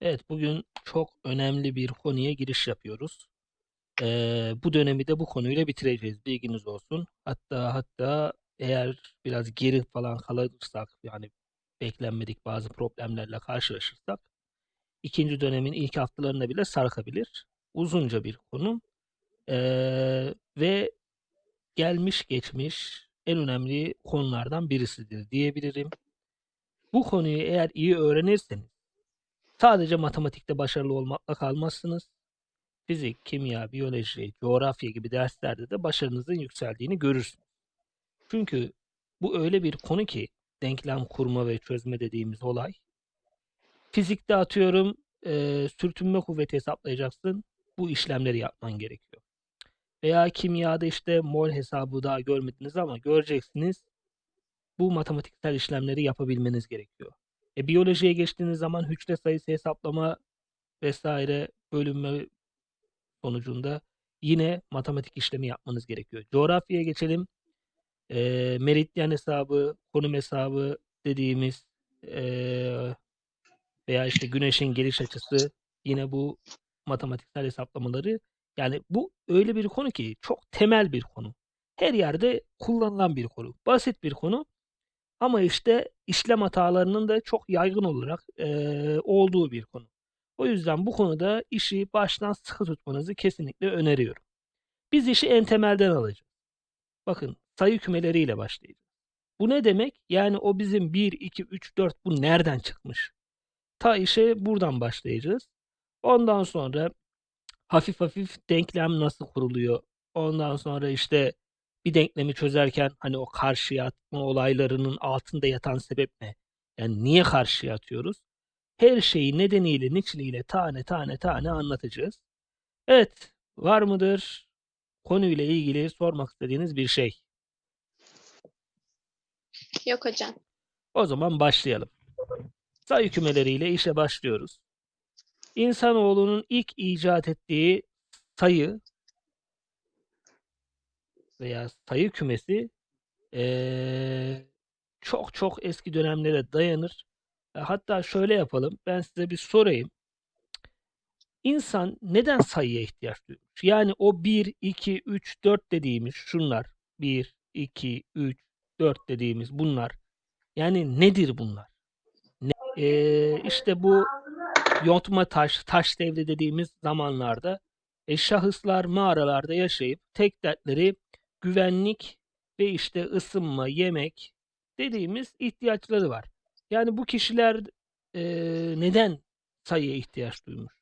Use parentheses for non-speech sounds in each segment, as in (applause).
Evet, bugün çok önemli bir konuya giriş yapıyoruz. Ee, bu dönemi de bu konuyla bitireceğiz. Bilginiz olsun. Hatta hatta eğer biraz geri falan kalırsak yani beklenmedik bazı problemlerle karşılaşırsak ikinci dönemin ilk haftalarına bile sarkabilir. Uzunca bir konu. Ee, ve gelmiş geçmiş en önemli konulardan birisidir diyebilirim. Bu konuyu eğer iyi öğrenirseniz sadece matematikte başarılı olmakla kalmazsınız. Fizik, kimya, biyoloji, coğrafya gibi derslerde de başarınızın yükseldiğini görürsünüz. Çünkü bu öyle bir konu ki denklem kurma ve çözme dediğimiz olay. Fizikte atıyorum e, sürtünme kuvveti hesaplayacaksın. Bu işlemleri yapman gerekiyor. Veya kimyada işte mol hesabı daha görmediniz ama göreceksiniz. Bu matematiksel işlemleri yapabilmeniz gerekiyor. E, biyolojiye geçtiğiniz zaman hücre sayısı hesaplama vesaire bölünme sonucunda yine matematik işlemi yapmanız gerekiyor. Coğrafyaya geçelim. E, meridyen hesabı, konum hesabı dediğimiz e, veya işte güneşin geliş açısı yine bu matematiksel hesaplamaları yani bu öyle bir konu ki çok temel bir konu. Her yerde kullanılan bir konu. Basit bir konu ama işte işlem hatalarının da çok yaygın olarak e, olduğu bir konu. O yüzden bu konuda işi baştan sıkı tutmanızı kesinlikle öneriyorum. Biz işi en temelden alacağız. Bakın sayı kümeleriyle başlayacağız. Bu ne demek? Yani o bizim 1, 2, 3, 4 bu nereden çıkmış? Ta işe buradan başlayacağız. Ondan sonra hafif hafif denklem nasıl kuruluyor? Ondan sonra işte bir denklemi çözerken hani o karşıya atma olaylarının altında yatan sebep ne? Yani niye karşıya atıyoruz? Her şeyi nedeniyle, niçiniyle tane tane tane anlatacağız. Evet, var mıdır konuyla ilgili sormak istediğiniz bir şey? Yok hocam. O zaman başlayalım. Sayı kümeleriyle işe başlıyoruz. İnsanoğlunun ilk icat ettiği sayı veya sayı kümesi eee, çok çok eski dönemlere dayanır. E, Hatta şöyle yapalım. Ben size bir sorayım. İnsan neden sayıya ihtiyaç duymuş? Yani o 1, 2, 3, 4 dediğimiz şunlar. 1, 2, 3, 4 dediğimiz bunlar. Yani nedir bunlar? Ne? Ee, işte bu yontma taş, taş devri dediğimiz zamanlarda e, şahıslar mağaralarda yaşayıp tek dertleri güvenlik ve işte ısınma, yemek dediğimiz ihtiyaçları var. Yani bu kişiler e, neden sayıya ihtiyaç duymuş?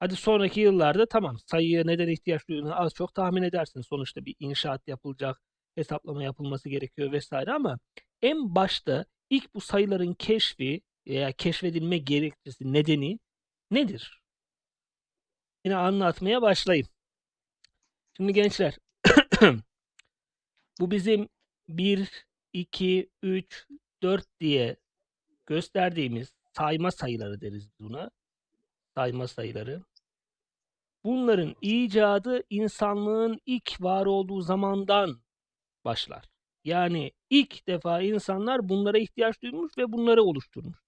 Hadi sonraki yıllarda tamam sayıya neden ihtiyaç duyduğunu az çok tahmin edersin. Sonuçta bir inşaat yapılacak, hesaplama yapılması gerekiyor vesaire ama en başta ilk bu sayıların keşfi veya keşfedilme gerekçesi nedeni nedir? Yine anlatmaya başlayayım. Şimdi gençler bu bizim 1, 2, 3, 4 diye gösterdiğimiz sayma sayıları deriz buna. Sayma sayıları. Bunların icadı insanlığın ilk var olduğu zamandan başlar. Yani ilk defa insanlar bunlara ihtiyaç duymuş ve bunları oluşturmuş.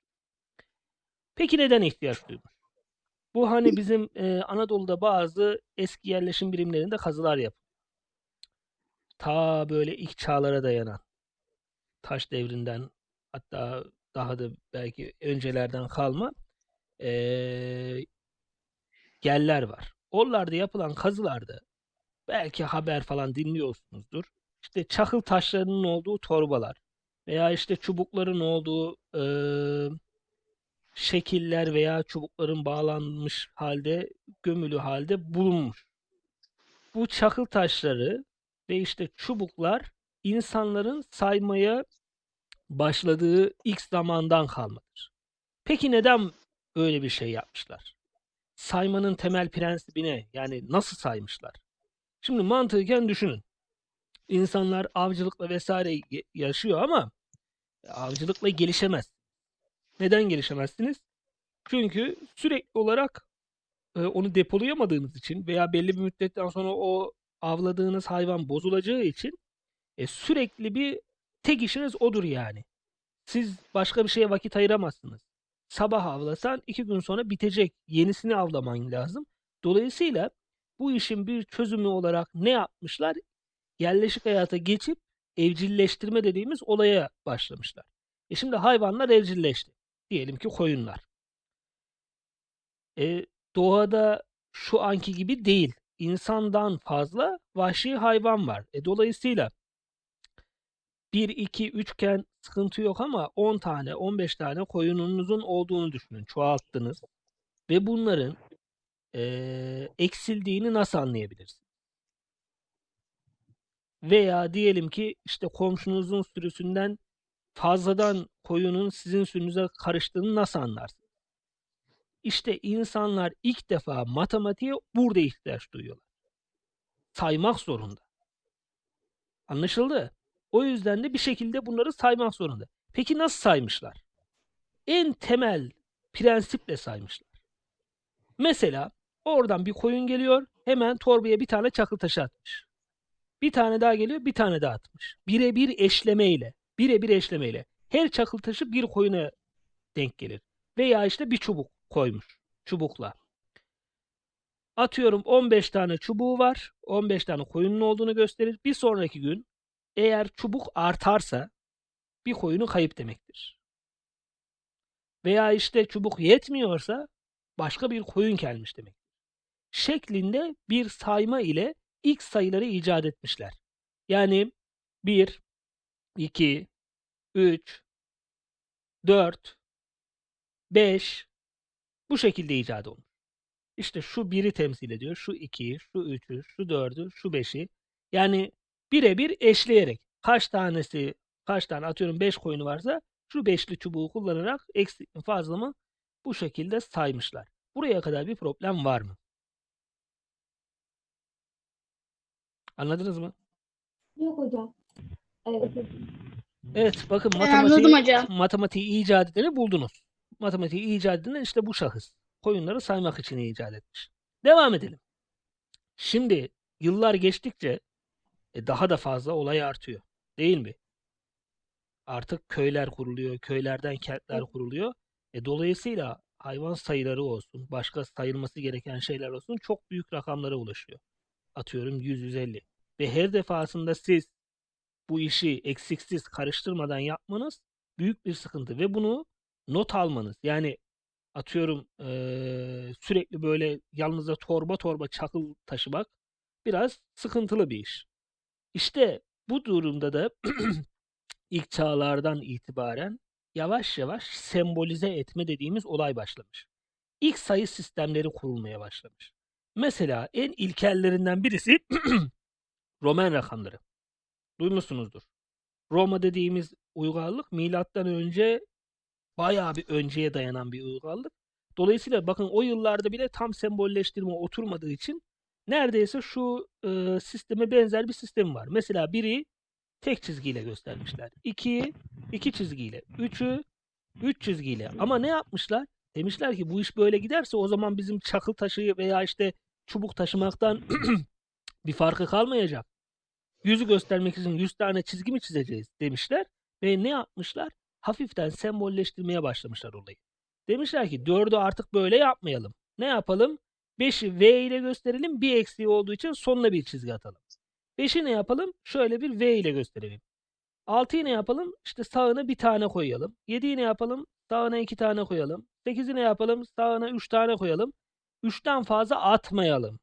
Peki neden ihtiyaç duymuş? Bu hani bizim e, Anadolu'da bazı eski yerleşim birimlerinde kazılar yapılıyor. Ta böyle ilk çağlara dayanan taş devrinden hatta daha da belki öncelerden kalma e, yerler var. Oralarda yapılan kazılarda belki haber falan dinliyorsunuzdur. İşte çakıl taşlarının olduğu torbalar veya işte çubukların olduğu e, şekiller veya çubukların bağlanmış halde, gömülü halde bulunmuş. Bu çakıl taşları ve işte çubuklar insanların saymaya başladığı ilk zamandan kalmadır. Peki neden öyle bir şey yapmışlar? Saymanın temel prensibi ne? Yani nasıl saymışlar? Şimdi mantıken düşünün. İnsanlar avcılıkla vesaire yaşıyor ama avcılıkla gelişemez. Neden gelişemezsiniz? Çünkü sürekli olarak e, onu depolayamadığınız için veya belli bir müddetten sonra o avladığınız hayvan bozulacağı için e, sürekli bir tek işiniz odur yani. Siz başka bir şeye vakit ayıramazsınız. sabah avlasan iki gün sonra bitecek. Yenisini avlaman lazım. Dolayısıyla bu işin bir çözümü olarak ne yapmışlar? Yerleşik hayata geçip evcilleştirme dediğimiz olaya başlamışlar. E şimdi hayvanlar evcilleşti. Diyelim ki koyunlar. E, doğada şu anki gibi değil. İnsandan fazla vahşi hayvan var. E, dolayısıyla 1, 2, 3 iken sıkıntı yok ama 10 tane, 15 tane koyununuzun olduğunu düşünün. Çoğalttınız. Ve bunların eee, eksildiğini nasıl anlayabilirsiniz? Veya diyelim ki işte komşunuzun sürüsünden fazladan koyunun sizin sürünüze karıştığını nasıl anlarsınız? İşte insanlar ilk defa matematiğe burada ihtiyaç duyuyorlar. Saymak zorunda. Anlaşıldı? O yüzden de bir şekilde bunları saymak zorunda. Peki nasıl saymışlar? En temel prensiple saymışlar. Mesela oradan bir koyun geliyor, hemen torbaya bir tane çakıl taşı atmış. Bir tane daha geliyor, bir tane daha atmış. Birebir eşlemeyle, birebir eşlemeyle. Her çakıl taşı bir koyuna denk gelir. Veya işte bir çubuk koymuş, çubukla. Atıyorum 15 tane çubuğu var, 15 tane koyunun olduğunu gösterir. Bir sonraki gün eğer çubuk artarsa bir koyunu kayıp demektir. Veya işte çubuk yetmiyorsa başka bir koyun gelmiş demektir. Şeklinde bir sayma ile ilk sayıları icat etmişler. Yani 1, 2, 3, 4, 5 bu şekilde icat olmuş. İşte şu 1'i temsil ediyor, şu 2'yi, şu 3'ü, şu 4'ü, şu 5'i. Yani birebir eşleyerek kaç tanesi kaç tane atıyorum 5 koyunu varsa şu beşli çubuğu kullanarak eksik mi fazla mı bu şekilde saymışlar. Buraya kadar bir problem var mı? Anladınız mı? Yok hocam. Evet. Evet bakın matematiği, hocam. matematiği icat edeni buldunuz. Matematiği icat işte bu şahıs. Koyunları saymak için icat etmiş. Devam edelim. Şimdi yıllar geçtikçe e, daha da fazla olay artıyor. Değil mi? Artık köyler kuruluyor, köylerden kentler kuruluyor. E, dolayısıyla hayvan sayıları olsun, başka sayılması gereken şeyler olsun çok büyük rakamlara ulaşıyor. Atıyorum 100-150. Ve her defasında siz bu işi eksiksiz karıştırmadan yapmanız büyük bir sıkıntı ve bunu not almanız. Yani atıyorum eee, sürekli böyle yanınıza torba torba çakıl taşımak biraz sıkıntılı bir iş. İşte bu durumda da (clears throat) ilk çağlardan itibaren yavaş yavaş sembolize etme dediğimiz olay başlamış. İlk sayı sistemleri kurulmaya başlamış. Mesela en ilkellerinden birisi (clears throat) Roman rakamları. Duymuşsunuzdur. Roma dediğimiz uygarlık milattan önce bayağı bir önceye dayanan bir uygarlık. Dolayısıyla bakın o yıllarda bile tam sembolleştirme oturmadığı için neredeyse şu e, sisteme benzer bir sistem var. Mesela biri tek çizgiyle göstermişler. 2'yi iki çizgiyle. 3'ü 3 çizgiyle. Ama ne yapmışlar? Demişler ki bu iş böyle giderse o zaman bizim çakıl taşı veya işte çubuk taşımaktan (clears throat) bir farkı kalmayacak. Yüzü göstermek için 100 tane çizgi mi çizeceğiz demişler. Ve ne yapmışlar? Hafiften sembolleştirmeye başlamışlar olayı. Demişler ki 4'ü artık böyle yapmayalım. Ne yapalım? 5'i V ile gösterelim. Bir eksiği olduğu için sonuna bir çizgi atalım. 5'i ne yapalım? Şöyle bir V ile gösterelim. 6'yı ne yapalım? İşte sağına bir tane koyalım. 7'yi ne yapalım? Sağına iki tane koyalım. 8'i ne yapalım? Sağına 3 tane koyalım. 3'ten fazla atmayalım.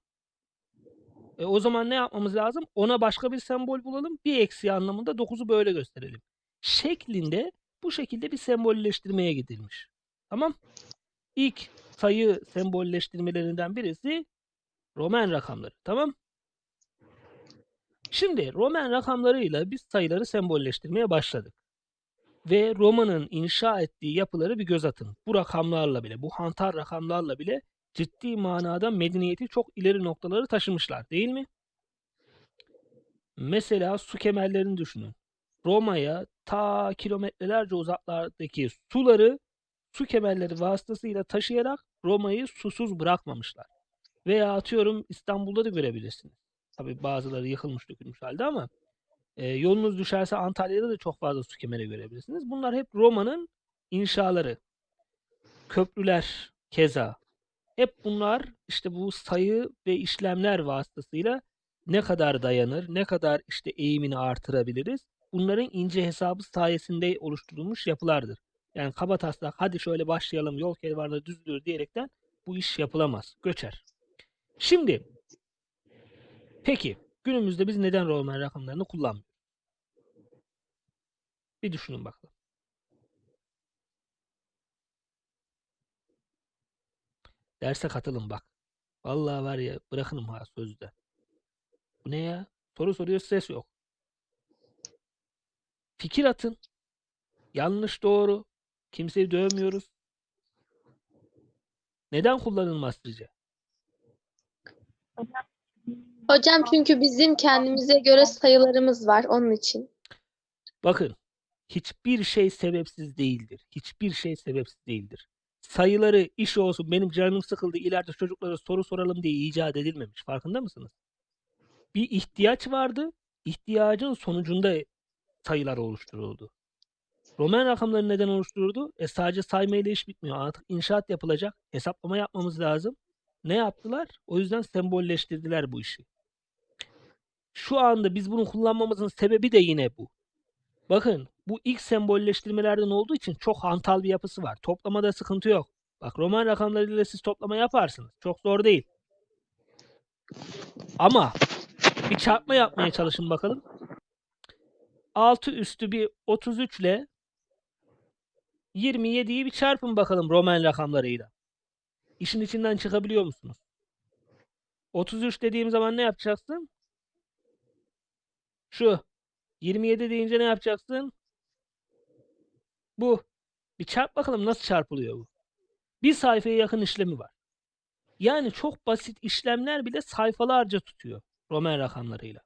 E, o zaman ne yapmamız lazım? Ona başka bir sembol bulalım. Bir eksiği anlamında 9'u böyle gösterelim. Şeklinde bu şekilde bir sembolleştirmeye gidilmiş. Tamam? İlk sayı sembolleştirmelerinden birisi Roman rakamları. Tamam? Şimdi Roman rakamlarıyla biz sayıları sembolleştirmeye başladık. Ve Roma'nın inşa ettiği yapıları bir göz atın. Bu rakamlarla bile, bu hantar rakamlarla bile ciddi manada medeniyeti çok ileri noktaları taşımışlar değil mi? Mesela su kemerlerini düşünün. Roma'ya ta kilometrelerce uzaklardaki suları su kemerleri vasıtasıyla taşıyarak Roma'yı susuz bırakmamışlar. Veya atıyorum İstanbul'da da görebilirsiniz. Tabi bazıları yıkılmış dökülmüş halde ama e, yolunuz düşerse Antalya'da da çok fazla su kemeri görebilirsiniz. Bunlar hep Roma'nın inşaları. köprüler keza. Hep bunlar işte bu sayı ve işlemler vasıtasıyla ne kadar dayanır, ne kadar işte eğimini artırabiliriz. Bunların ince hesabı sayesinde oluşturulmuş yapılardır. Yani kaba taslak hadi şöyle başlayalım yol kervanı düzülür diyerekten bu iş yapılamaz. Göçer. Şimdi peki günümüzde biz neden Roman rakamlarını kullanmıyoruz? Bir düşünün bakalım. Derse katılın bak. Vallahi var ya bırakınım ha sözde. Bu ne ya? Soru soruyor ses yok. Fikir atın. Yanlış doğru. Kimseyi dövmüyoruz. Neden kullanılmaz sizce? Hocam çünkü bizim kendimize göre sayılarımız var onun için. Bakın, hiçbir şey sebepsiz değildir. Hiçbir şey sebepsiz değildir. Sayıları iş olsun benim canım sıkıldı ileride çocuklara soru soralım diye icat edilmemiş. Farkında mısınız? Bir ihtiyaç vardı. İhtiyacın sonucunda sayılar oluşturuldu. Roman rakamları neden oluşturuldu? E sadece saymayla iş bitmiyor. Artık inşaat yapılacak. Hesaplama yapmamız lazım. Ne yaptılar? O yüzden sembolleştirdiler bu işi. Şu anda biz bunu kullanmamızın sebebi de yine bu. Bakın bu ilk sembolleştirmelerden olduğu için çok hantal bir yapısı var. Toplamada sıkıntı yok. Bak Roman rakamlarıyla siz toplama yaparsınız. Çok zor değil. Ama bir çarpma yapmaya çalışın bakalım. 6 üstü bir 33 ile 27'yi bir çarpın bakalım Roman rakamlarıyla. İşin içinden çıkabiliyor musunuz? 33 dediğim zaman ne yapacaksın? Şu. 27 deyince ne yapacaksın? Bu. Bir çarp bakalım nasıl çarpılıyor bu. Bir sayfaya yakın işlemi var. Yani çok basit işlemler bile sayfalarca tutuyor Roman rakamlarıyla.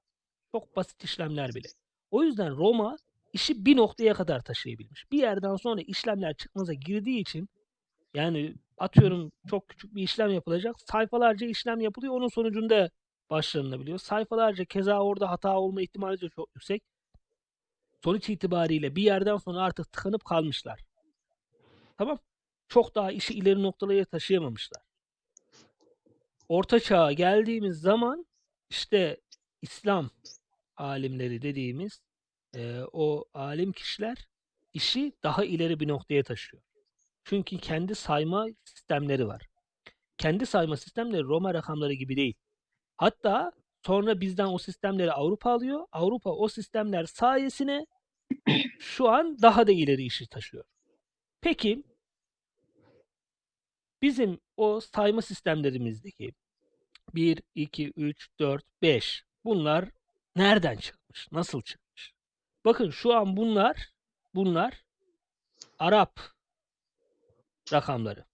Çok basit işlemler bile. O yüzden Roma işi bir noktaya kadar taşıyabilmiş. Bir yerden sonra işlemler çıkmaza girdiği için yani atıyorum çok küçük bir işlem yapılacak. Sayfalarca işlem yapılıyor. Onun sonucunda başlanılabiliyor. Sayfalarca keza orada hata olma ihtimali de çok yüksek. Sonuç itibariyle bir yerden sonra artık tıkanıp kalmışlar. Tamam. Çok daha işi ileri noktalara taşıyamamışlar. Orta çağa geldiğimiz zaman işte İslam alimleri dediğimiz e, o alim kişiler işi daha ileri bir noktaya taşıyor. Çünkü kendi sayma sistemleri var. Kendi sayma sistemleri Roma rakamları gibi değil. Hatta sonra bizden o sistemleri Avrupa alıyor. Avrupa o sistemler sayesine şu an daha da ileri işi taşıyor. Peki bizim o sayma sistemlerimizdeki 1, 2, 3, 4, 5 bunlar nereden çıkmış? Nasıl çıkmış? Bakın şu an bunlar bunlar Arap rakamları.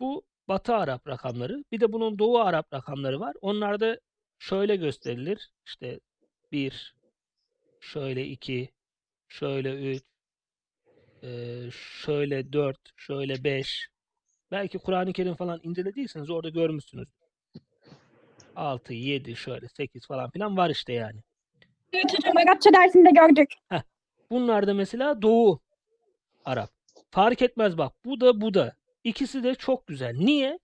Bu Batı Arap rakamları. Bir de bunun Doğu Arap rakamları var. Onlar da şöyle gösterilir. İşte 1, şöyle 2, şöyle 3, eee, şöyle 4, şöyle 5. Belki Kur'an-ı Kerim falan incelediyseniz orada görmüşsünüz. 6, 7, şöyle 8 falan filan var işte yani. Evet hocam Arapça dersinde gördük. Bunlar da mesela Doğu Arap. Fark etmez bak. Bu da bu da. İkisi de çok güzel. Niye?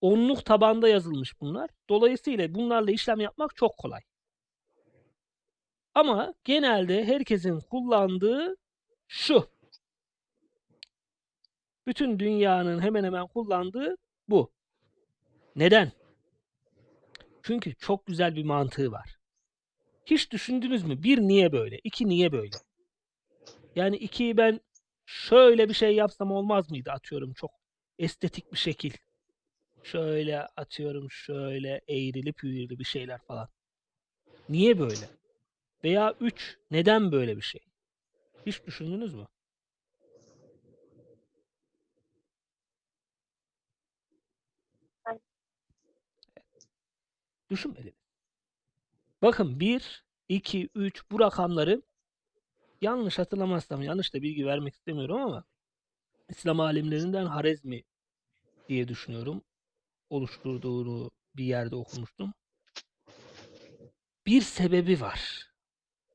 Onluk tabanda yazılmış bunlar. Dolayısıyla bunlarla işlem yapmak çok kolay. Ama genelde herkesin kullandığı şu. Bütün dünyanın hemen hemen kullandığı bu. Neden? Çünkü çok güzel bir mantığı var. Hiç düşündünüz mü? Bir niye böyle? İki niye böyle? Yani ikiyi ben şöyle bir şey yapsam olmaz mıydı atıyorum çok estetik bir şekil. Şöyle atıyorum şöyle eğrili püğrili bir şeyler falan. Niye böyle? Veya 3 neden böyle bir şey? Hiç düşündünüz mü? Düşünmediniz. Bakın 1, 2, 3 bu rakamları yanlış hatırlamazsam yanlış da bilgi vermek istemiyorum ama İslam alimlerinden Harezmi diye düşünüyorum. Oluşturduğunu bir yerde okumuştum. Bir sebebi var.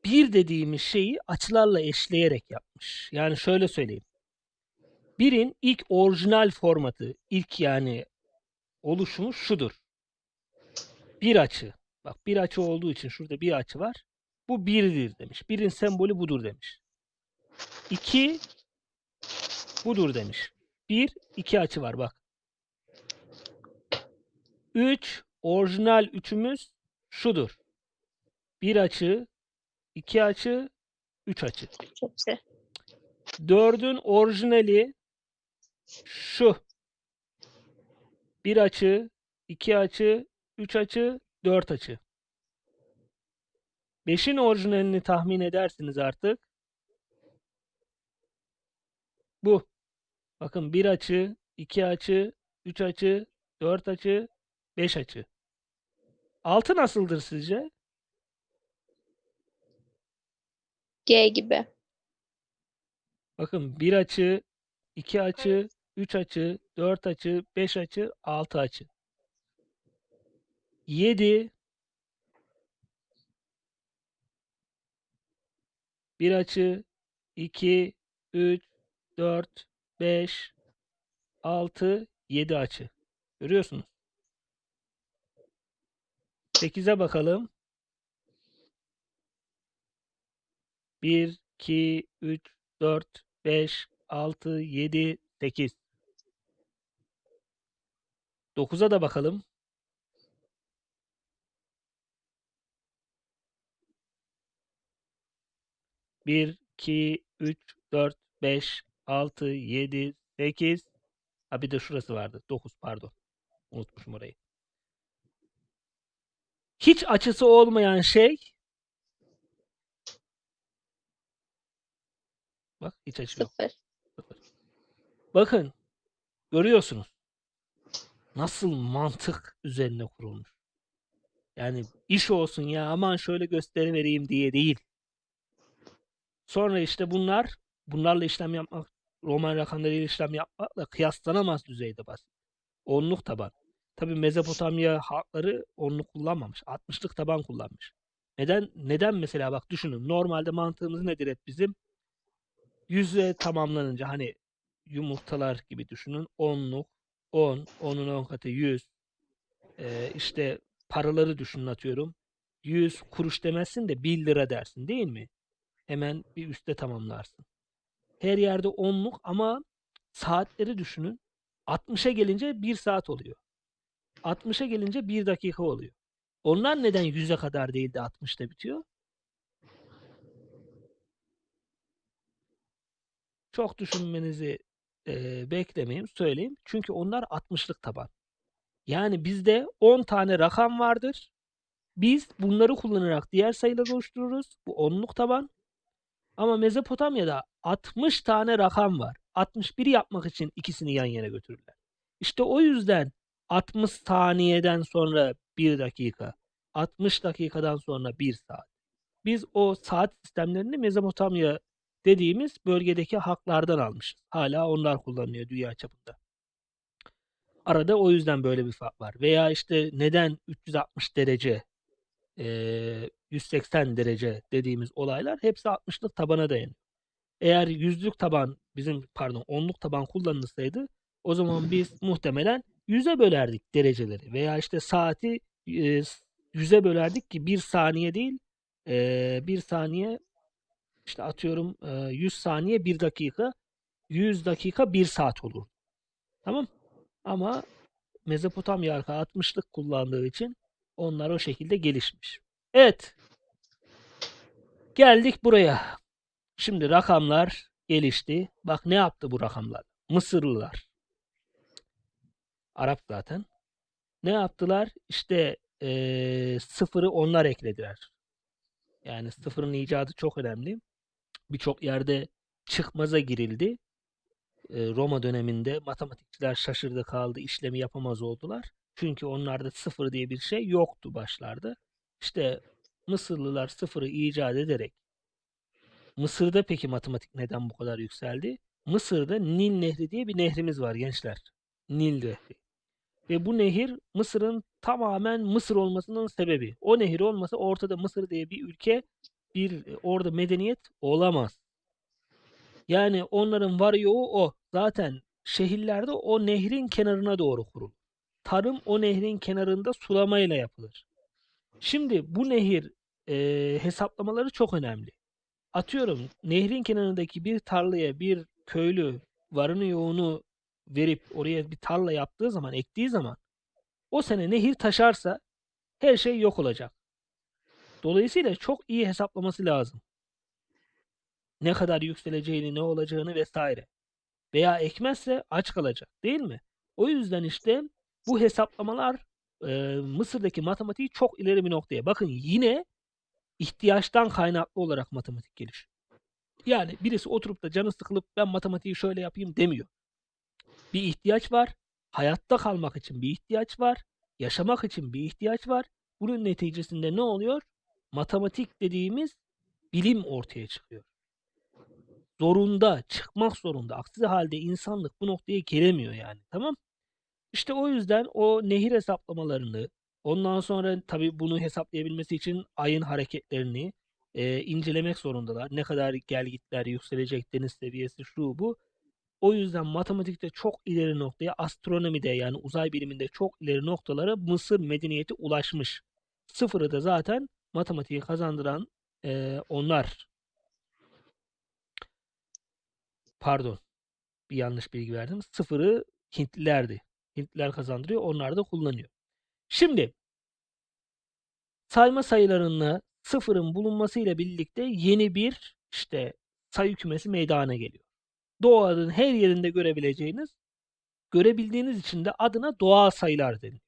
Bir dediğimiz şeyi açılarla eşleyerek yapmış. Yani şöyle söyleyeyim. Birin ilk orijinal formatı, ilk yani oluşumu şudur. Bir açı. Bak bir açı olduğu için şurada bir açı var. Bu birdir demiş. Birin sembolü budur demiş. İki budur demiş. Bir, iki açı var bak. Üç, orijinal üçümüz şudur. Bir açı, iki açı, üç açı. Dördün orijinali şu. Bir açı, iki açı, üç açı, dört açı. Beşin orijinalini tahmin edersiniz artık. Bu. Bakın bir açı, iki açı, üç açı, dört açı, beş açı. Altı nasıldır sizce? G gibi. Bakın bir açı, iki açı, üç açı, dört açı, beş açı, altı açı. Yedi. Bir açı, iki, üç, dört, beş, altı, yedi açı. Görüyorsunuz. Sekize bakalım. Bir, iki, üç, dört, 5, 6, 7, 8. 9'a da bakalım. Bir, iki, üç, dört, beş, altı, yedi, sekiz. Ha bir de şurası vardı. 9 pardon. Unutmuşum orayı. Hiç açısı olmayan şey Bak hiç açı yok. Sıfır. Bakın görüyorsunuz. Nasıl mantık üzerine kurulmuş. Yani iş olsun ya aman şöyle gösteri vereyim diye değil. Sonra işte bunlar bunlarla işlem yapmak Roman rakamlarıyla işlem yapmakla kıyaslanamaz düzeyde basit. Onluk taban. Tabi Mezopotamya halkları onluk kullanmamış. 60'lık taban kullanmış. Neden neden mesela bak düşünün. Normalde mantığımız nedir hep bizim? Yüzle tamamlanınca hani yumurtalar gibi düşünün. Onluk, 10, 10'un 10 katı 100. Ee, işte paraları düşünün atıyorum. 100 kuruş demezsin de 1 lira dersin değil mi? Hemen bir üste tamamlarsın. Her yerde onluk ama saatleri düşünün. 60'a gelince 1 saat oluyor. 60'a gelince 1 dakika oluyor. Onlar neden 100'e kadar değil de 60'ta bitiyor? Çok düşünmenizi e, beklemeyeyim, söyleyeyim. Çünkü onlar 60'lık taban. Yani bizde 10 tane rakam vardır. Biz bunları kullanarak diğer sayıları oluştururuz. Bu onluk taban. Ama Mezopotamya'da 60 tane rakam var. 61'i yapmak için ikisini yan yana götürürler. İşte o yüzden 60 saniyeden sonra 1 dakika, 60 dakikadan sonra 1 saat. Biz o saat sistemlerini Mezopotamya dediğimiz bölgedeki haklardan almışız. Hala onlar kullanılıyor dünya çapında. Arada o yüzden böyle bir fark var. Veya işte neden 360 derece, eee, 180 derece dediğimiz olaylar hepsi 60'lık tabana dayanıyor. Eğer yüzlük taban bizim pardon onluk taban kullanılsaydı o zaman biz muhtemelen 100'e bölerdik dereceleri veya işte saati eee, 100'e bölerdik ki 1 saniye değil eee 1 saniye işte atıyorum eee, 100 saniye 1 dakika 100 dakika 1 saat olur. Tamam? Ama Mezopotamya halkı 60'lık kullandığı için onlar o şekilde gelişmiş. Evet. Geldik buraya. Şimdi rakamlar gelişti. Bak ne yaptı bu rakamlar? Mısırlılar. Arap zaten. Ne yaptılar? İşte eee, sıfırı onlar eklediler. Yani sıfırın icadı çok önemli. Birçok yerde çıkmaza girildi. Eee, Roma döneminde matematikçiler şaşırdı kaldı, işlemi yapamaz oldular. Çünkü onlarda sıfır diye bir şey yoktu başlarda. İşte Mısırlılar sıfırı icat ederek Mısır'da peki matematik neden bu kadar yükseldi? Mısır'da Nil Nehri diye bir nehrimiz var gençler. Nil Nehri. Ve bu nehir Mısır'ın tamamen Mısır olmasının sebebi. O nehir olmasa ortada Mısır diye bir ülke, bir orada medeniyet olamaz. Yani onların var yoğu o. zaten şehirlerde o nehrin kenarına doğru kurulur. Tarım o nehrin kenarında sulamayla yapılır. Şimdi bu nehir e, hesaplamaları çok önemli. Atıyorum nehrin kenarındaki bir tarlaya bir köylü varını yoğunu verip oraya bir tarla yaptığı zaman, ektiği zaman o sene nehir taşarsa her şey yok olacak. Dolayısıyla çok iyi hesaplaması lazım. Ne kadar yükseleceğini, ne olacağını vesaire. Veya ekmezse aç kalacak, değil mi? O yüzden işte bu hesaplamalar e, Mısır'daki matematiği çok ileri bir noktaya. Bakın yine ihtiyaçtan kaynaklı olarak matematik gelişiyor. Yani birisi oturup da canı sıkılıp ben matematiği şöyle yapayım demiyor. Bir ihtiyaç var. Hayatta kalmak için bir ihtiyaç var. Yaşamak için bir ihtiyaç var. Bunun neticesinde ne oluyor? Matematik dediğimiz bilim ortaya çıkıyor. Zorunda, çıkmak zorunda. Aksi halde insanlık bu noktaya gelemiyor yani. Tamam? İşte o yüzden o nehir hesaplamalarını, ondan sonra tabii bunu hesaplayabilmesi için ayın hareketlerini e, incelemek zorundalar. Ne kadar gelgitler yükselecek, deniz seviyesi şu bu. O yüzden matematikte çok ileri noktaya, astronomide yani uzay biliminde çok ileri noktalara Mısır medeniyeti ulaşmış. Sıfırı da zaten matematiği kazandıran e, onlar. Pardon, bir yanlış bilgi verdim. Sıfırı Hintlilerdi. Hintliler kazandırıyor, onlar da kullanıyor. Şimdi sayma sayılarında sıfırın bulunmasıyla birlikte yeni bir işte sayı kümesi meydana geliyor. Doğanın her yerinde görebileceğiniz, görebildiğiniz için de adına doğal sayılar deniliyor.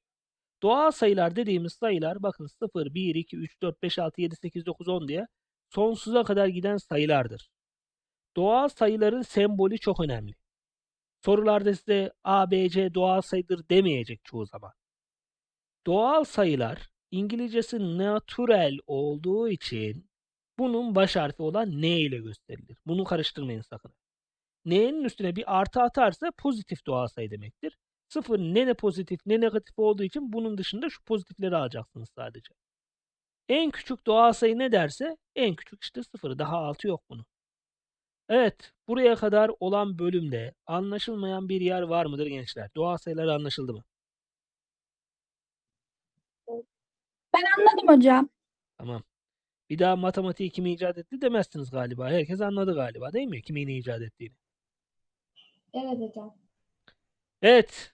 Doğal sayılar dediğimiz sayılar bakın 0, 1, 2, 3, 4, 5, 6, 7, 8, 9, 10 diye sonsuza kadar giden sayılardır. Doğal sayıların sembolü çok önemli. Sorularda size A, B, C doğal sayıdır demeyecek çoğu zaman. Doğal sayılar İngilizcesi natural olduğu için bunun baş harfi olan N ile gösterilir. Bunu karıştırmayın sakın. N'nin üstüne bir artı atarsa pozitif doğal sayı demektir. Sıfır ne ne pozitif ne negatif olduğu için bunun dışında şu pozitifleri alacaksınız sadece. En küçük doğal sayı ne derse en küçük işte sıfırı. Daha altı yok bunun. Evet, buraya kadar olan bölümde anlaşılmayan bir yer var mıdır gençler? Doğal sayılar anlaşıldı mı? Ben anladım hocam. Tamam. Bir daha matematiği kim icat etti demezsiniz galiba. Herkes anladı galiba değil mi? Kimin icat ettiğini. Evet hocam. Evet.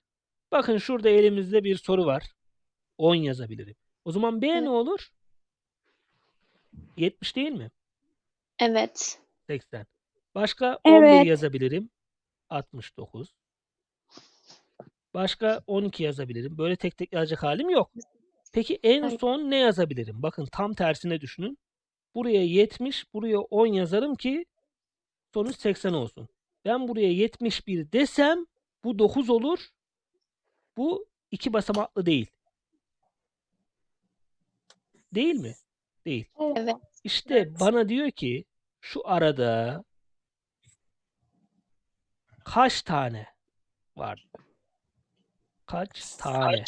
Bakın şurada elimizde bir soru var. 10 yazabilirim. O zaman B ne Evet. olur? 70 değil mi? Evet. 80. Başka 11 Evet. yazabilirim. 69. Başka 12 yazabilirim. Böyle tek tek yazacak halim yok. Peki en Hayır. son ne yazabilirim? Bakın tam tersine düşünün. Buraya 70, buraya 10 yazarım ki sonuç 80 olsun. Ben buraya 71 desem bu 9 olur. Bu iki basamaklı değil. Değil mi? Değil. Evet. İşte bana diyor ki şu arada kaç tane var? Kaç tane?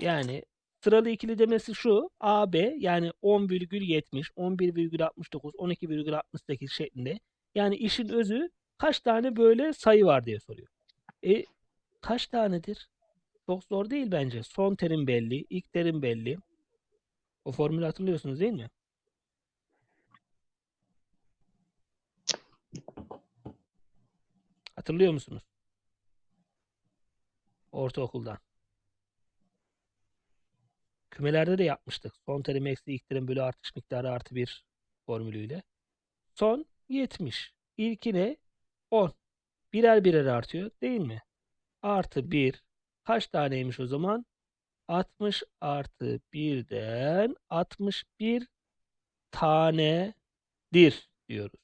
Yani sıralı ikili demesi şu. AB yani 10,70, 11,69, 12,68 şeklinde. Yani işin özü kaç tane böyle sayı var diye soruyor. E kaç tanedir? Çok zor değil bence. Son terim belli, ilk terim belli. O formülü hatırlıyorsunuz değil mi? Hatırlıyor musunuz? Ortaokuldan. Kümelerde de yapmıştık. Son terim eksi ilk terim bölü artış miktarı artı bir formülüyle. Son 70. İlkine 10. Birer birer artıyor değil mi? Artı 1 kaç taneymiş o zaman? 60 artı 1'den 61 tanedir diyoruz.